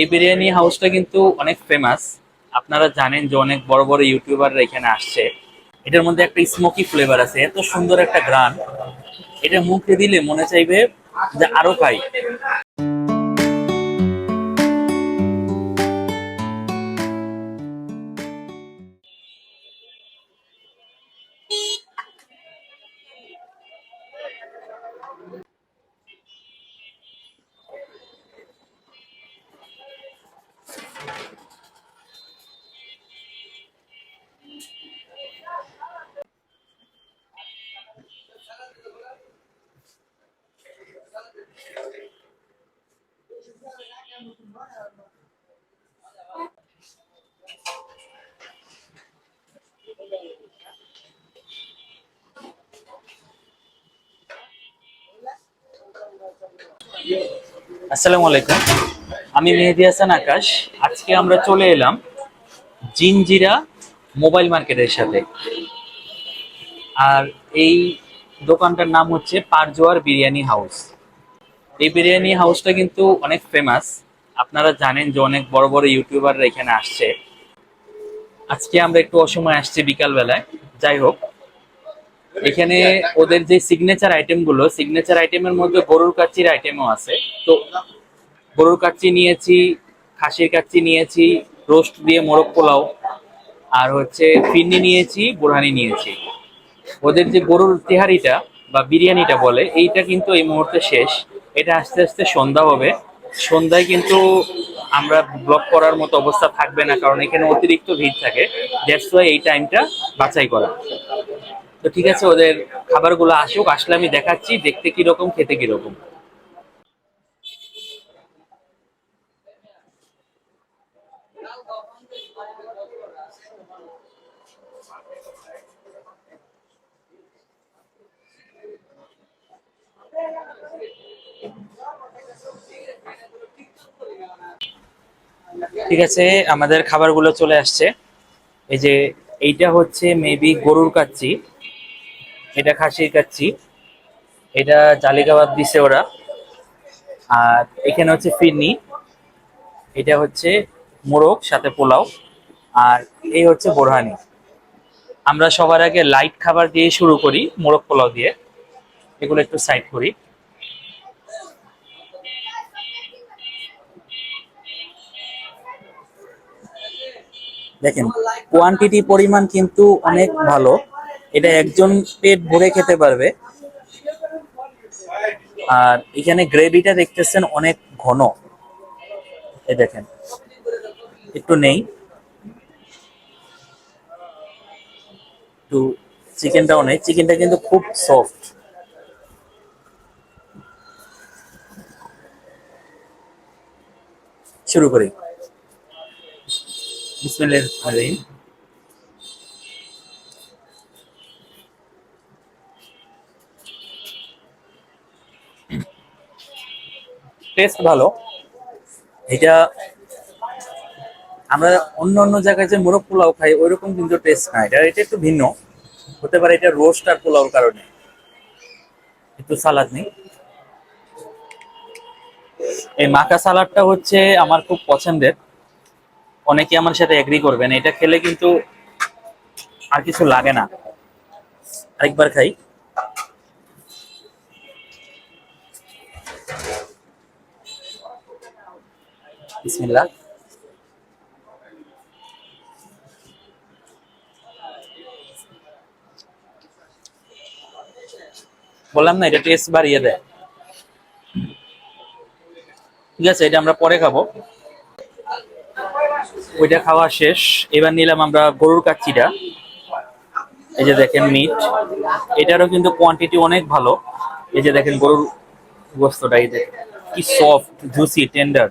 এই বিরিয়ানি হাউসটা কিন্তু অনেক ফেমাস আপনারা জানেন যে অনেক বড় বড় ইউটিউবাররা এখানে আসছে। এটার মধ্যে একটা স্মোকি ফ্লেভার আছে, এত সুন্দর একটা গ্রান এটা মুখে দিলে মনে চাইবে যে আরও খাই। আসসালামু আলাইকুম। আমি মেহেদি হাসান আকাশ। আজকে আমরা চলে এলাম জিনজিরা মোবাইল মার্কেটের সাথে। আর এই দোকানটার নাম হচ্ছে পারজোয়ার বিরিয়ানি হাউস। এই বিরিয়ানি হাউসটা কিন্তু অনেক ফেমাস আপনারা জানেন যে অনেক বড় বড় ইউটিউবাররা এখানে আসছে। আজকে আমরা একটু অসময় আসছি বিকাল বেলায় যাই হোক, এখানে ওদের যে সিগনেচার আইটেমগুলো সিগনেচার আইটেমের মধ্যে গরুর কাচ্চির আইটেমও আছে। তো গরুর কাচ্চি নিয়েছি, খাসির কাচ্চি নিয়েছি, রোস্ট দিয়ে মোরগ পোলাও, আর হচ্ছে ফিন্নি নিয়েছি বোরহানি নিয়েছি। ওদের যে গরুর তেহারিটা বা বিরিয়ানিটা বলে, এইটা কিন্তু এই মুহূর্তে শেষ। এটা আস্তে আস্তে সন্ধ্যা হবে। সন্ধ্যায় কিন্তু আমরা ব্লক করার মতো অবস্থা থাকবে না, কারণ এখানে অতিরিক্ত ভিড় থাকে। দ্যাটস ওয়াই এই টাইমটা বাছাই করা। তো ঠিক আছে, ওদের খাবারগুলো আসুক, আসলে আমি দেখাচ্ছি, দেখতে কীরকম, খেতে কীরকম। ঠিক আছে, আমাদের খাবারগুলো চলে আসছে। এই যে, এইটা হচ্ছে মেবি গরুর কাচ্চি। এটা খাসির কাচ্চি। এটা জালি কাবাব দিছে ওরা। আর এখানে হচ্ছে ফিরনি। এটা হচ্ছে মোরগ, সাথে পোলাও। আর এই হচ্ছে বোরহানি। আমরা সবার আগে লাইট খাবার দিয়ে শুরু করি, মোরগ পোলাও দিয়ে। এগুলো একটু সাইড করি। দেখেন কোয়ান্টিটি পরিমাণ কিন্তু অনেক ভালো। এটা একজন পেট ভরে খেতে পারবে। আর এখানে গ্রেভিটা দেখতেছেন অনেক ঘন। এই দেখেন, একটু নেই। একটু চিকেনটাও নেই চিকেনটা কিন্তু খুব সফট শুরু করি। বিসমিল্লাহির রহমানির রহিম টেস্ট ভালো। এটা আমরা অন্য অন্য জায়গায় যে মোরগ পোলাও খাই ওইরকম কিন্তু টেস্ট না। এটা এটা একটু ভিন্ন। হতে পারে এটা রোস্ট আর পোলাওর কারণে। একটু সালাদ নেই। এই মাকা সালাডটা হচ্ছে আমার খুব পছন্দের। অনেকে আমার সাথে এগ্রি করবেন, এটা খেলে কিন্তু আর কিছু লাগে না। আরেকবার খাই। বললাম না, এটা টেস্ট বাড়িয়ে দেয়। ঠিক আছে, এটা আমরা পরে খাব। ওইটা খাওয়া শেষ। এবার নিলাম আমরা গরুর কাচ্চিটা। এই যে দেখেন মিট এটারও কিন্তু কোয়ান্টিটি অনেক ভালো। এই যে দেখেন গরুর গোস্তটা, এই যে কি সফট জুসি টেন্ডার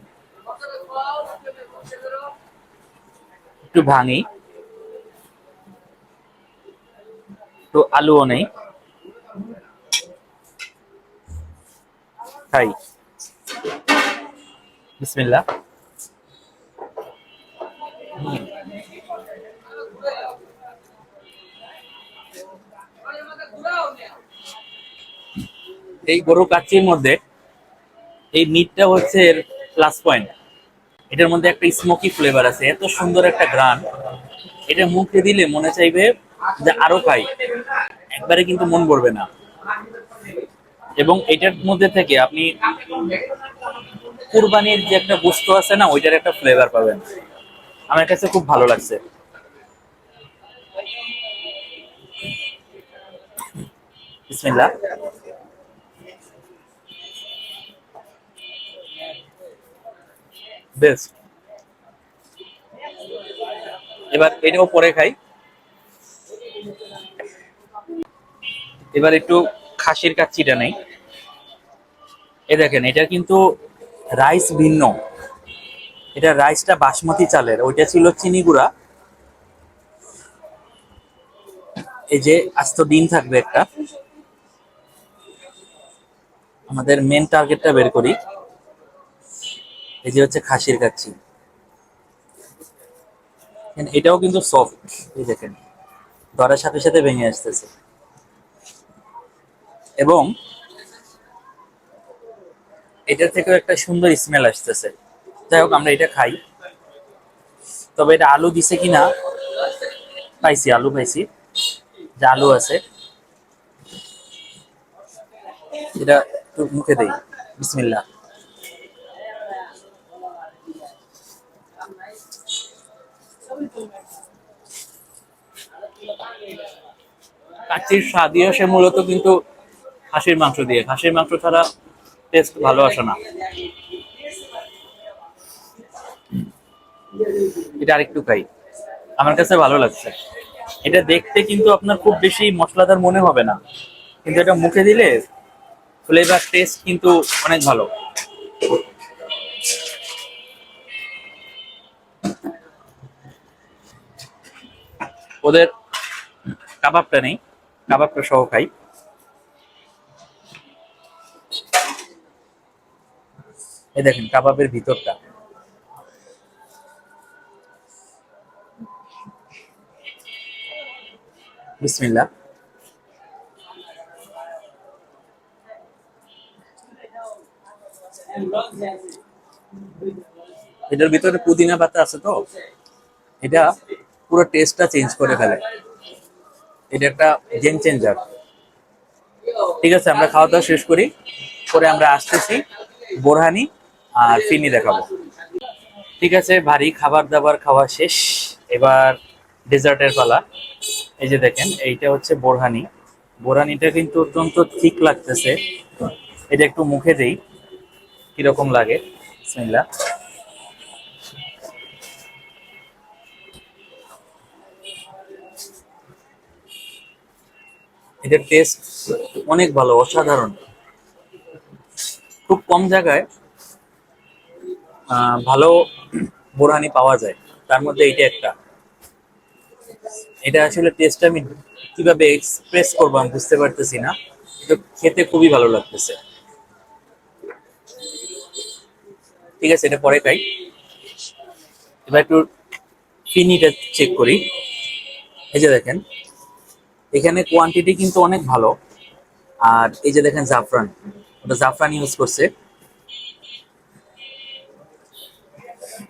একটু ভাঙি। তো আলুও নেই। খাই। বিসমিল্লাহ। এই গরু কাচ্চির মধ্যে এই মিটটা হচ্ছে এর প্লাস পয়েন্ট এটার মধ্যে একটা স্মোকি ফ্লেভার আছে, এত সুন্দর একটা গ্রান এটা মুখে দিলে মনে চাইবে যে আরও খাই। একবারে কিন্তু মন ভরবে না। এবং এটার মধ্যে থেকে আপনি কুরবানির যে একটা বস্তু আছে না, ওইটার একটা ফ্লেভার পাবেন। আমার কাছে খুব ভালো লাগছে। এবার এটাও পরে খাই। এবার একটু খাসির কাচ্চিটা নেই। এ দেখেন, এটা কিন্তু রাইস ভিন্ন। এটা রাইসটা বাসমতি চালের, ওইটা ছিল চিনি গুঁড়া। এই যে আস্ত ডিম থাকবে একটা। আমাদের মেন টার্গেটটা বের করি। এই যে হচ্ছে খাসির কাচ্ছি এটাও কিন্তু সফট এই দেখেন। ধরার সাথে সাথে ভেঙে আসতেছে। এবং এটার থেকেও একটা সুন্দর স্মেল আসতেছে। যাই হোক, আমরা এটা খাই। তবে এটা আলু দিছে কিনা? পাইছি, আলু পাইছি। যে আলু আছে। এটা মুখে দেই। বিসমিল্লাহ। কাচ্চির স্বাদই আসে মূলত কিন্তু খাসির মাংস দিয়ে। খাসির মাংস ছাড়া টেস্ট ভালো আসে না। এটা আরেকটু খাই। আমার কাছে ভালো লাগছে। এটা দেখতে কিন্তু আপনার খুব বেশি মশলাদার মনে হবে না। কিন্তু এটা মুখে দিলে ফ্লেভার টেস্ট কিন্তু অনেক ভালো। ওদের কাবাবটা নেই। কাবাবটা সহ খাই। এই দেখেন, কাবাবের ভিতরটা। বিসমিল্লাহ। এটার ভিতরে পুদিনা পাতা আছে তো? এটা পুরো টেস্টটা চেঞ্জ করে ফেলে। এটা একটা গেম চেঞ্জার ঠিক আছে, আমরা খাওয়া দাওয়া শেষ করি। পরে আমরা আসতেছি বোরহানি আর ফিনি দেখাবো। ঠিক আছে, ভারী খাবার দাবার খাওয়া শেষ। এবার ডেজার্টের পালা। এই যে দেখেন, এইটা হচ্ছে বোরহানি। বোরহানিটা কিন্তু অত্যন্ত ঠিক লাগতেছে। এটা একটু মুখে দেই, কীরকম লাগে। বিসমিল্লাহ। এটার টেস্ট অনেক ভালো, অসাধারণ। খুব কম জায়গায় ভালো বোরহানি পাওয়া যায়। তার মধ্যে এইটা একটা। এটা আসলে টেস্ট আমি কীভাবে এক্সপ্রেস করব আমি বুঝতে পারতেছি না, কিন্তু খেতে খুবই ভালো লাগতেছে। ঠিক আছে, এটা পরে খাই। এবার একটু ফিনিটা চেক করি। এই যে দেখেন, এখানে কোয়ান্টিটি কিন্তু অনেক ভালো। আর এই যে দেখেন জাফরান, ওটা জাফরান ইউজ করছে।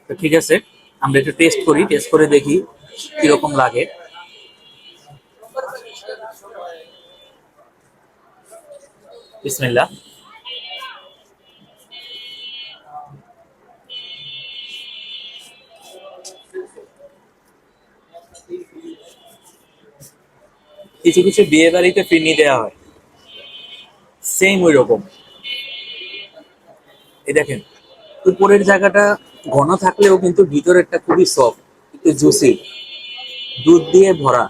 তো ঠিক আছে, আমরা একটু টেস্ট করি টেস্ট করে দেখি কীরকম লাগে। বিসমিল্লাহ। কিছু কিছু বিয়ে বাড়িতে ফিরনি দেওয়া হয়। সেম ওই রকম এই দেখেন উপরের জায়গাটা ঘন থাকলেও কিন্তু ভিতরেরটা খুবই সফট একটু জুসি দুধ দিয়ে ভরা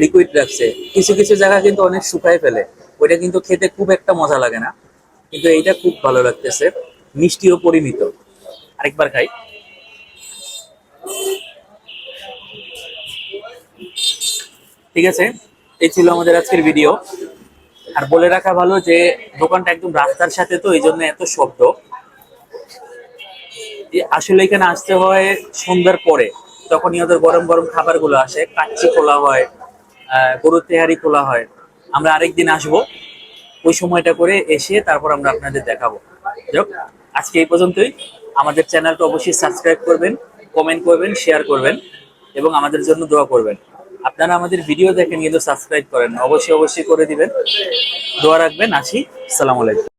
লিকুইড রাখছে। কিছু কিছু জায়গা কিন্তু অনেক শুকায় ফেলে। ওইটা কিন্তু খেতে খুব একটা মজা লাগে না, কিন্তু এইটা খুব ভালো লাগতেছে। মিষ্টিও পরিমিত। আরেকবার খাই। ঠিক আছে? এই ছিল আমাদের আজকের ভিডিও আর বলে রাখা ভালো যে, দোকানটা একদম রাস্তার সাথে তো এই জন্য এত শব্দ। আসলে এখানে আসতে হয় সন্ধ্যার পরে। তখনই ওদের গরম গরম খাবারগুলো আসে। কাচ্চি খোলা হয় গরুর তেহারি খোলা হয়। আমরা আরেকদিন আসব। ওই সময়টা করে এসে তারপর আমরা আপনাদের দেখাবো। যাক আজকে এই পর্যন্তই। আমাদের চ্যানেলটা অবশ্যই সাবস্ক্রাইব করবেন, কমেন্ট করবেন, শেয়ার করবেন এবং আমাদের জন্য দোয়া করবেন। আপনারা আমাদের ভিডিও দেখেন কিন্তু সাবস্ক্রাইব করেন। অবশ্যই অবশ্যই করে দিবেন। দোয়া রাখবেন, আসি। সালামালাইকুম